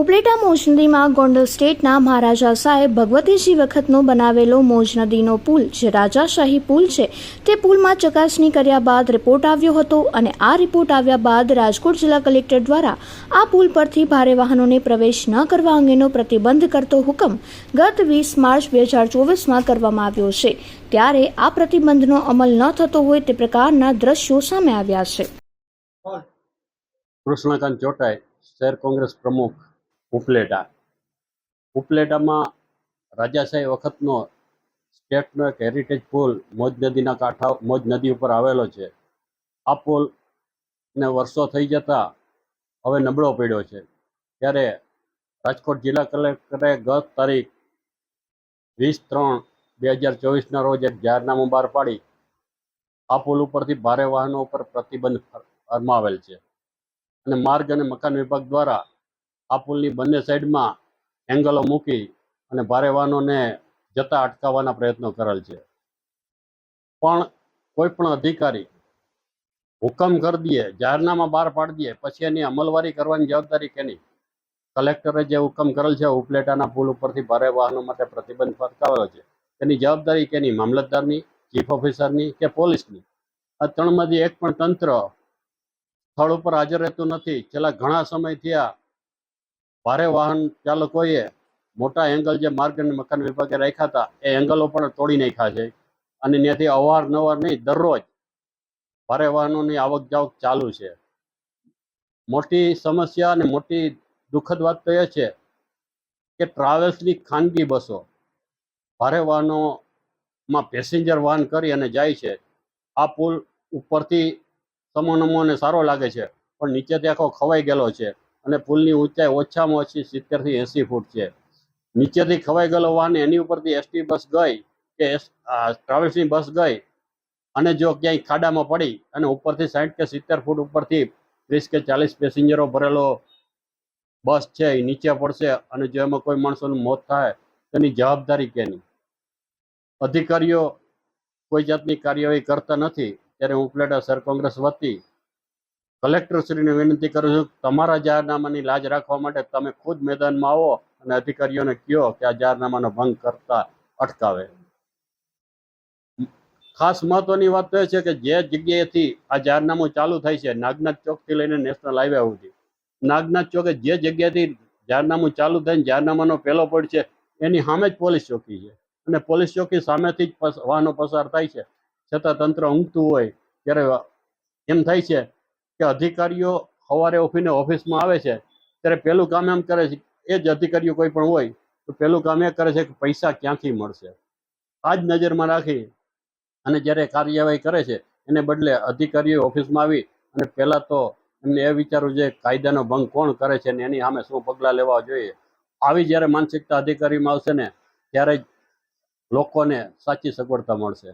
ઉપલેટા મોજ નદીમાં ગોંડલ સ્ટેટના મહારાજા સાહેબ ભગવતીજી વખતનો બનાવેલો મોજ નદીનો પુલ જે રાજાશાહી પુલ છે, તે પુલમાં ચકાસણી કર્યા બાદ રિપોર્ટ આવ્યો હતો અને આ રિપોર્ટ આવ્યા બાદ રાજકોટ જિલ્લા કલેક્ટર દ્વારા આ પુલ પરથી ભારે વાહનોને પ્રવેશ ન કરવા અંગેનો પ્રતિબંધ કરતો હુકમ ગત વીસ માર્ચ બે હજાર ચોવીસમાં કરવામાં આવ્યો છે. ત્યારે આ પ્રતિબંધનો અમલ ન થતો હોય તે પ્રકારના દ્રશ્યો સામે આવ્યા છે. કૃષ્ણકાંત ચોટાઈ શહેર કોંગ્રેસ પ્રમુખ ઉપલેટા. ઉપલેટામાં રાજાશાહી વખતનો સ્ટેટનો એક હેરિટેજ પુલ મોજ નદીના કાંઠા, મોજ નદી ઉપર આવેલો છે. આ પુલ ને વર્ષો થઈ જતા હવે નબળો પડ્યો છે. ત્યારે રાજકોટ જિલ્લા કલેક્ટરે ગત તારીખ વીસ ત્રણ બે હજાર ચોવીસના રોજ એક જાહેરનામું બહાર પાડી આ પુલ ઉપરથી ભારે વાહનો ઉપર પ્રતિબંધ ફરમાવેલ છે. અને માર્ગ અને મકાન વિભાગ દ્વારા આ પુલની બંને સાઈડમાં એંગલો મૂકી અને ભારે વાહનોને જતા અટકાવવાના પ્રયત્નો કરેલ છે. પણ કોઈ પણ અધિકારી હુકમ કરી દે જાહેરનામા બહાર પાડી દે પછી એની અમલવારી કરવાની જવાબદારી કેની? કલેક્ટરે જે હુકમ કરેલ છે, ઉપલેટાના પુલ ઉપરથી ભારે વાહનો માટે પ્રતિબંધ ફરકાવેલો છે. તેની જવાબદારી કેની? મામલતદારની, ચીફ ઓફિસરની કે પોલીસની? આ ત્રણમાંથી એક પણ તંત્ર સ્થળ ઉપર હાજર રહેતું નથી. છેલ્લા ઘણા સમયથી આ ભારે વાહન ચાલકોએ મોટા એંગલ જે માર્ગ અને મકાન વિભાગે રાખ્યા હતા, એ એંગલો પણ તોડી નાખ્યા છે. અને ત્યાંથી અવારનવાર નહીં, દરરોજ ભારે વાહનોની આવક જાવક ચાલુ છે. મોટી સમસ્યા અને મોટી દુઃખદ વાત તો એ છે કે ટ્રાવેલ્સની ખાનગી બસો ભારે વાહનોમાં પેસેન્જર વાહન કરી અને જાય છે. આ પુલ ઉપરથી સમો નમોને સારો લાગે છે, પણ નીચેથી આખો ખવાઈ ગયેલો છે. અને પુલની ઊંચાઈ ઓછામાં ઓછી સિત્તેરથી એંસી ફૂટ છે. નીચેથી ખવાઈ ગયેલો વાહન એની ઉપરથી એસટી બસ ગઈ કે ટ્રાવેલ્સની બસ ગઈ અને જો ક્યાંય ખાડામાં પડી અને ઉપરથી સાઠ કે સિત્તેર ફૂટ ઉપરથી ત્રીસ કે ચાલીસ પેસેન્જરો ભરેલો બસ છે, એ નીચે પડશે અને જો એમાં કોઈ માણસોનું મોત થાય, તેની જવાબદારી કેની? અધિકારીઓ કોઈ જાતની કાર્યવાહી કરતા નથી, ત્યારે હું પ્લેટા સર કોંગ્રેસ વતી કલેક્ટરશ્રીને વિનંતી કરું છું, તમારા જાહેરનામાની લાજ રાખવા માટે તમે ખુદ મેદાનમાં આવો અને અધિકારીઓને કહો કે આ જાહેરનામાનો ભંગ કરતા અટકાવે. ખાસ મહત્વની વાત એ છે કે જે જગ્યાએથી આ જાહેરનામું ચાલુ થાય છે, નાગનાથ ચોકથી લઈને નેશનલ હાઈવે સુધી. નાગનાથ ચોકે જે જગ્યાએથી જાહેરનામું ચાલુ થઈને જાહેરનામાનો પહેલો પડ છે, એની સામે જ પોલીસ ચોકી છે. અને પોલીસ ચોકી સામેથી જ વાહનો પસાર થાય છે. છતાં તંત્ર ઊંઘતું હોય ત્યારે એમ થાય છે કે અધિકારીઓ સવારે ઉઠીને ઓફિસમાં આવે છે, ત્યારે પહેલું કામ એમ કરે છે, એ જ અધિકારીઓ કોઈ પણ હોય, તો પહેલું કામ એ કરે છે કે પૈસા ક્યાંથી મળશે? આ જ નજરમાં રાખી અને જ્યારે કાર્યવાહી કરે છે, એને બદલે અધિકારીઓ ઓફિસમાં આવી અને પહેલાં તો એમને એ વિચારવું જોઈએ કાયદાનો ભંગ કોણ કરે છે ને એની સામે શું પગલાં લેવા જોઈએ. આવી જ્યારે માનસિકતા અધિકારીમાં આવશે ને, ત્યારે જ લોકોને સાચી સગવડતા મળશે.